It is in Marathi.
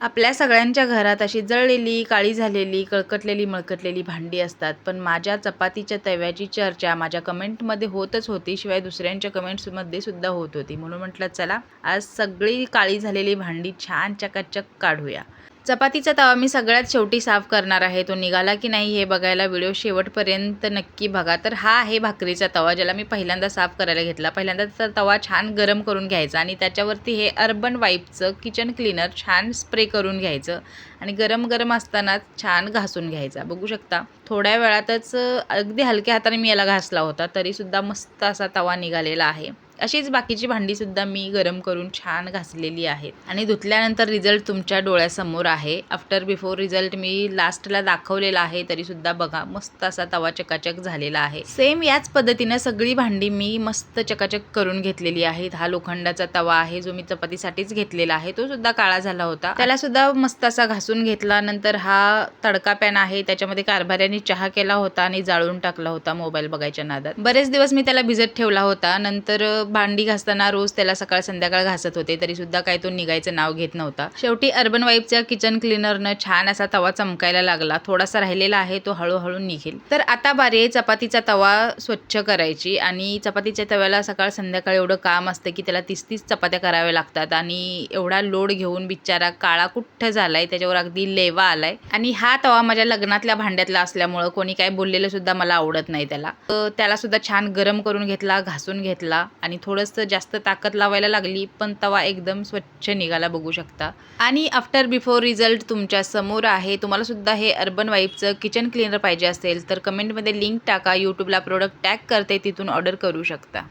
आपल्या सगळ्यांच्या घरात अशी जळलेली काळी झालेली कळकटलेली मळकटलेली भांडी असतात. पण माझ्या चपातीच्या तव्याची चर्चा माझ्या कमेंटमध्ये होतच होती. शिवाय दुसऱ्यांच्या कमेंट्समध्ये सुद्धा होत होती. म्हणून म्हटलं चला आज सगळी काळी झालेली भांडी छान चकाचक काढूया. चपातीचा तवा मी सगळ्यात शेवटी साफ करणार आहे. तो निघाला की नाही हे बघायला व्हिडिओ शेवटपर्यंत नक्की बघा. तर हा आहे भाकरीचा तवा ज्याला मी पहिल्यांदा साफ करायला घेतला. पहिल्यांदा तर तवा छान गरम करून घ्यायचा आणि त्याच्यावरती हे अर्बन वाईपचं किचन क्लीनर छान स्प्रे करून घ्यायचं आणि गरम गरम असतानाच छान घासून घ्यायचा. बघू शकता थोड्या वेळातच अगदी हलक्या हाताने मी याला घासला होता तरीसुद्धा मस्त असा तवा निघालेला आहे. अशीच बाकीची भांडीसुद्धा मी गरम करून छान घासलेली आहेत. आणि धुतल्यानंतर रिझल्ट तुमच्या डोळ्यासमोर आहे. आफ्टर बिफोर रिझल्ट मी लास्टला दाखवलेला आहे तरीसुद्धा बघा मस्त असा तवा चकाचक झालेला आहे. सेम याच पद्धतीनं सगळी भांडी मी मस्त चकाचक करून घेतलेली आहेत. हा लोखंडाचा तवा आहे जो मी चपातीसाठीच घेतलेला आहे तो सुद्धा काळा झाला होता. त्याला सुद्धा मस्त असा घासून घेतला नंतर हा तडका पॅन आहे त्याच्यामध्ये कारभाऱ्याने चहा केला होता आणि जाळून टाकला होता मोबाईल बघायच्या नादात. बरेच दिवस मी त्याला भिजत ठेवला होता. नंतर भांडी घासताना रोज त्याला सकाळ संध्याकाळ घासत होते तरी सुद्धा काही तो निघायचं नाव घेत नव्हता. शेवटी अर्बन वाईफच्या किचन क्लीनरनं छान असा तवा चमकायला लागला. थोडासा राहिलेला आहे तो हळूहळू निघेल. तर आता बारी आहे चपातीचा तवा स्वच्छ करायची आणि चपातीच्या तव्याला सकाळ संध्याकाळ एवढं काम असतं की त्याला तीस तीस चपात्या कराव्या लागतात आणि एवढा लोड घेऊन बिचारा काळा कुठ्ठ झालाय त्याच्यावर अगदी लेवा आलाय. आणि हा तवा माझ्या लग्नातल्या भांड्यातला असल्यामुळं कोणी काय बोललेलं सुद्धा मला आवडत नाही त्याला. तर त्याला सुद्धा छान गरम करून घेतला घासून घेतला आणि थोडंसं जास्त ताकद लावायला लागली पण तवा एकदम स्वच्छ निघाला बघू शकता. आणि आफ्टर बिफोर रिझल्ट तुमच्यासमोर आहे तुम्हाला सुद्धा हे अर्बन वाईफचं किचन क्लीनर पाहिजे असेल तर कमेंटमध्ये लिंक टाका यूट्यूबला प्रोडक्ट टॅग करते तिथून ऑर्डर करू शकता.